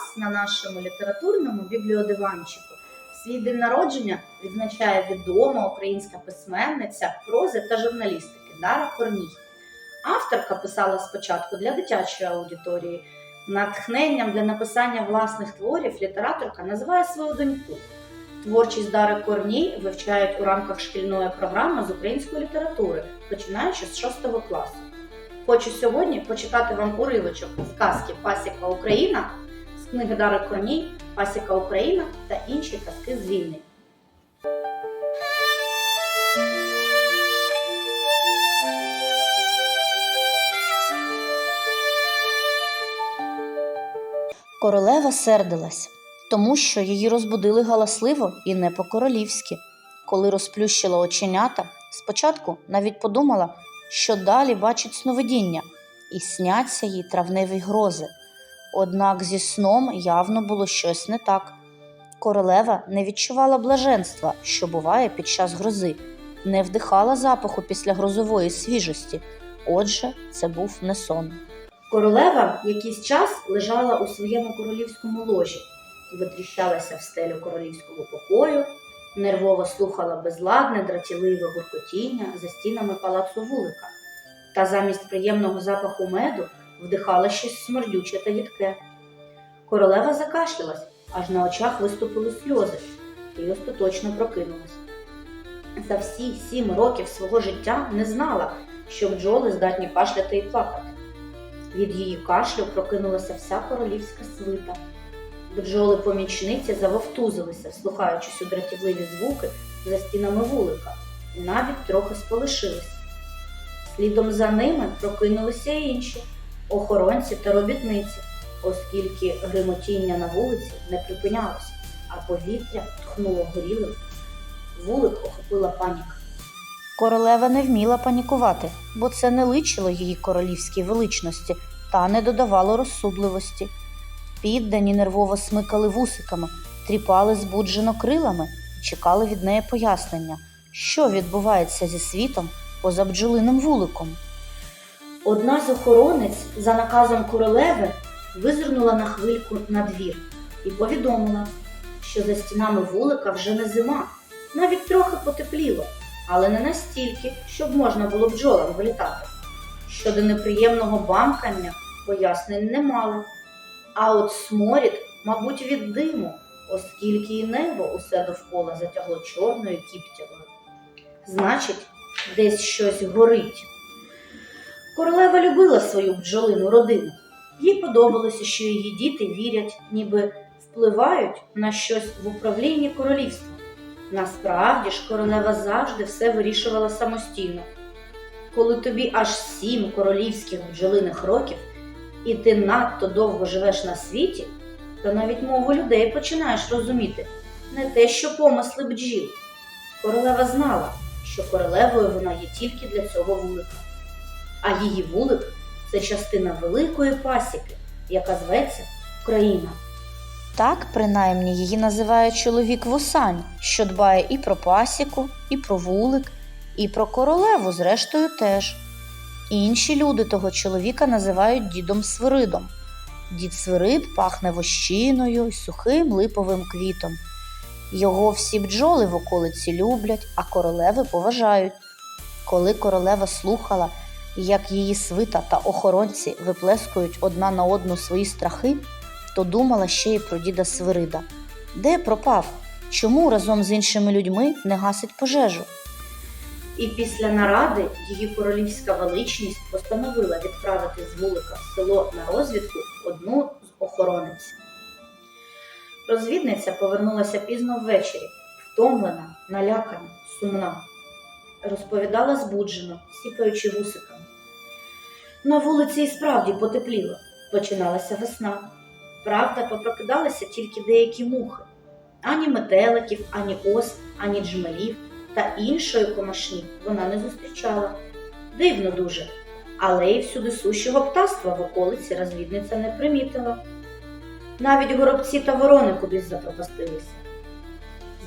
вас на нашому літературному бібліодиванчику. Свій день народження відзначає відома українська письменниця прози та журналістики Дара Корній. Авторка писала спочатку для дитячої аудиторії. Натхненням для написання власних творів літераторка називає свою доньку. Творчість Дари Корній вивчають у рамках шкільної програми з української літератури, починаючи з 6 класу. Хочу сьогодні почитати вам уривочок з казки Пасіка Україна книги Дари Корній Пасіка Україна та інші казки з війни. Королева сердилась, тому що її розбудили галасливо і не по-королівськи. Коли розплющила оченята, спочатку навіть подумала, що далі бачить сновидіння, і сняться їй травневі грози. Однак зі сном явно було щось не так. Королева не відчувала блаженства, що буває під час грози, не вдихала запаху після грозової свіжості. Отже, це був не сон. Королева якийсь час лежала у своєму королівському ложі, витріщалася в стелю королівського покою, нервово слухала безладне дратівливе гуркотіння за стінами палацу вулика, та замість приємного запаху меду вдихала щось смердюче та їдке. Королева закашлялась, аж на очах виступили сльози, і остаточно прокинулась. За всі сім років свого життя не знала, що бджоли здатні кашляти і плакати. Від її кашлю прокинулася вся королівська свита. Бджоли-помічниці завовтузилися, вслухаючись у дратівливі звуки за стінами вулика, і навіть трохи сполишились. Слідом за ними прокинулися інші охоронці та робітниці, оскільки гримотіння на вулиці не припинялося, а повітря тхнуло горілим. Вулик охопила паніка. Королева не вміла панікувати, бо це не личило її королівській величності та не додавало розсудливості. Піддані нервово смикали вусиками, тріпали збуджено крилами і чекали від неї пояснення, що відбувається зі світом поза бджолиним вуликом. Одна з охоронець за наказом королеви визирнула на хвильку на двір і повідомила, що за стінами вулика вже не зима, навіть трохи потепліло, але не настільки, щоб можна було бджолам вилітати. Щодо неприємного бамкання пояснень не мали. А от сморід, мабуть, від диму, оскільки і небо усе довкола затягло чорною кіптявою. Значить, десь щось горить. Королева любила свою бджолину родину. Їй подобалося, що її діти вірять, ніби впливають на щось в управлінні королівства. Насправді ж королева завжди все вирішувала самостійно. Коли тобі аж сім королівських бджолиних років, і ти надто довго живеш на світі, то навіть мову людей починаєш розуміти не те, що помисли бджіл. Королева знала, що королевою вона є тільки для цього вулика. А її вулик це частина великої пасіки, яка зветься Україна. Так, принаймні, її називає чоловік Вусань, що дбає і про пасіку, і про вулик, і про королеву, зрештою, теж. Інші люди того чоловіка називають дідом Свиридом. Дід Свирид пахне вощиною і сухим липовим квітом. Його всі бджоли в околиці люблять, а королеви поважають. Коли королева слухала, як її свита та охоронці виплескують одна на одну свої страхи, то думала ще й про діда Свирида. Де пропав? Чому разом з іншими людьми не гасить пожежу? І після наради її королівська величність постановила відправити з вулика в село на розвідку одну з охоронець. Розвідниця повернулася пізно ввечері, втомлена, налякана, сумна. Розповідала збуджено, сіпаючи вусиками. На вулиці і справді потепліло, починалася весна. Правда, попрокидалися тільки деякі мухи. Ані метеликів, ані ос, ані джмелів та іншої комашні вона не зустрічала. Дивно дуже, але й всюди сущого птаства в околиці розвідниця не примітила. Навіть горобці та ворони кудись запропастилися.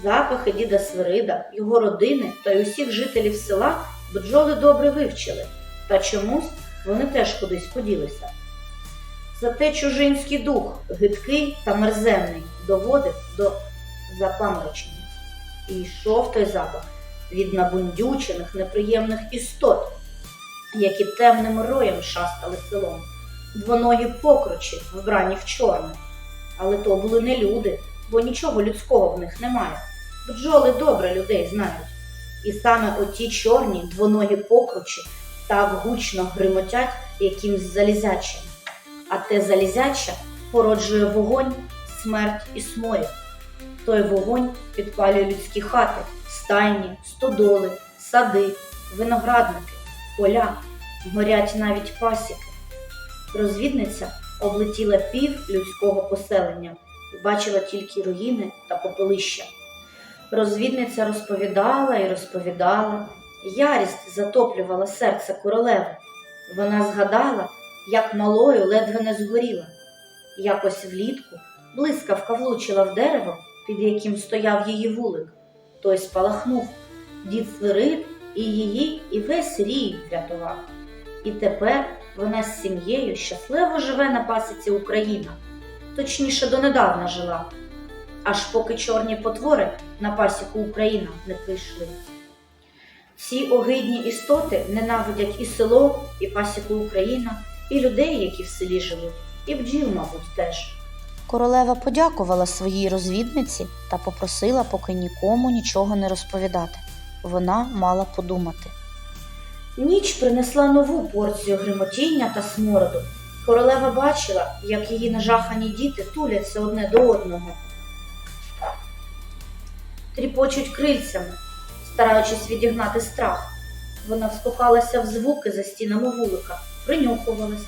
Запахи діда Свирида, його родини та й усіх жителів села бджоли добре вивчили, та чомусь вони теж кудись поділися. Зате чужинський дух, гидкий та мерзенний, доводив до запаморочення. І йшов той запах від набундючених неприємних істот, які темним роєм шастали селом, двоногі покручі, вбрані в чорне. Але то були не люди, бо нічого людського в них немає. Бджоли добре людей знають. І саме оті чорні двоногі покручі так гучно гримотять якимсь залізячим. А те залізяча породжує вогонь, смерть і сморід. Той вогонь підпалює людські хати, стайні, стодоли, сади, виноградники, поля, горять навіть пасіки. Розвідниця облетіла пів людського поселення і бачила тільки руїни та попелища. Розвідниця розповідала і розповідала, ярість затоплювала серце королеви. Вона згадала, як малою ледве не згоріла. Якось влітку блискавка влучила в дерево, під яким стояв її вулик. Той спалахнув. Дід Свирид і її, і весь рій врятував. І тепер вона з сім'єю щасливо живе на пасіці Україна, точніше донедавна жила, аж поки чорні потвори на пасіку Україна не прийшли. Ці огидні істоти ненавидять і село, і пасіку Україна, і людей, які в селі живуть, і бджіл, мабуть, теж. Королева подякувала своїй розвідниці та попросила поки нікому нічого не розповідати. Вона мала подумати. Ніч принесла нову порцію гримотіння та смороду. Королева бачила, як її нажахані діти туляться одне до одного, тріпочуть крильцями, стараючись відігнати страх. Вона вслухалася в звуки за стінами вулика, принюхувалась.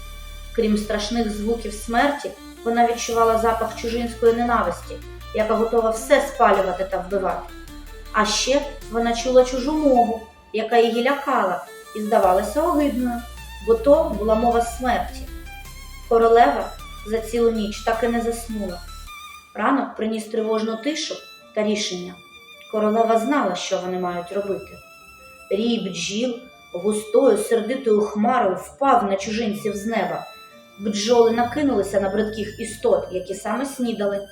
Крім страшних звуків смерті, вона відчувала запах чужинської ненависті, яка готова все спалювати та вбивати. А ще вона чула чужу мову, яка її лякала і здавалася огидною, бо то була мова смерті. Королева за цілу ніч так і не заснула. Ранок приніс тривожну тишу та рішення. Королева знала, що вони мають робити. Рій бджіл густою сердитою хмарою впав на чужинців з неба. Бджоли накинулися на бридких істот, які саме снідали.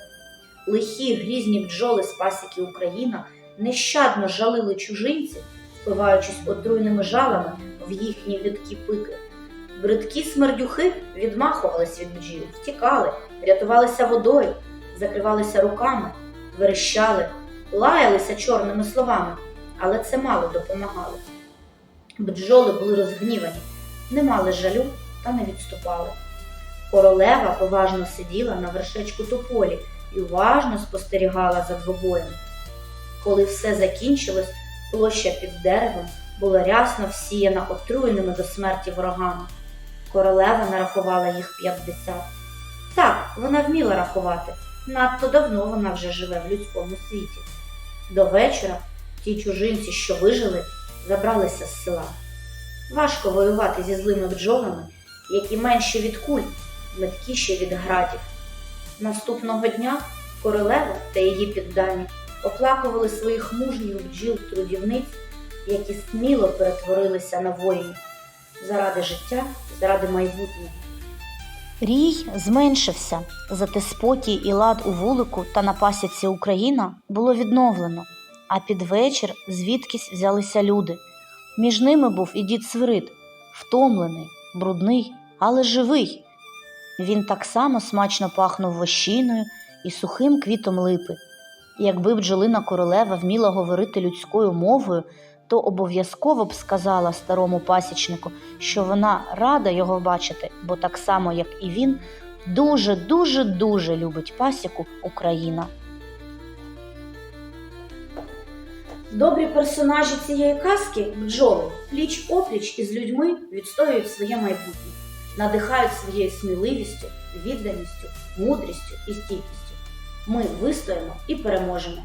Лихі грізні бджоли з пасіки Україна нещадно жалили чужинців, впиваючись отруйними жалами в їхні гидкі пики. Бридкі смердюхи відмахувались від бджіл, втікали, рятувалися водою, закривалися руками, верещали, лаялися чорними словами, але це мало допомагало. Бджоли були розгнівані, не мали жалю та не відступали. Королева поважно сиділа на вершечку тополі і уважно спостерігала за двобоєм. Коли все закінчилось, площа під деревом була рясно всіяна отруєними до смерті ворогами. Королева нарахувала їх 50. Так, вона вміла рахувати. Надто давно вона вже живе в людському світі. До вечора ті чужинці, що вижили, забралися з села. Важко воювати зі злими бджолами, які менші від куль, меткіші від градів. Наступного дня королева та її піддані оплакували своїх мужніх бджіл трудівниць, які сміло перетворилися на воїнів заради життя, заради майбутнього. Рій зменшився, зате спокій і лад у вулику та на пасіці Україна було відновлено, а під вечір звідкись взялися люди. Між ними був і дід Свирид, втомлений, брудний, але живий. Він так само смачно пахнув вощиною і сухим квітом липи. Якби бджолина королева вміла говорити людською мовою, то обов'язково б сказала старому пасічнику, що вона рада його бачити, бо так само, як і він, дуже, дуже, дуже любить пасіку Україна. Добрі персонажі цієї казки бджоли пліч опліч із людьми відстоюють своє майбутнє, надихають своєю сміливістю, відданістю, мудрістю і стійкістю. Ми вистоїмо і переможемо.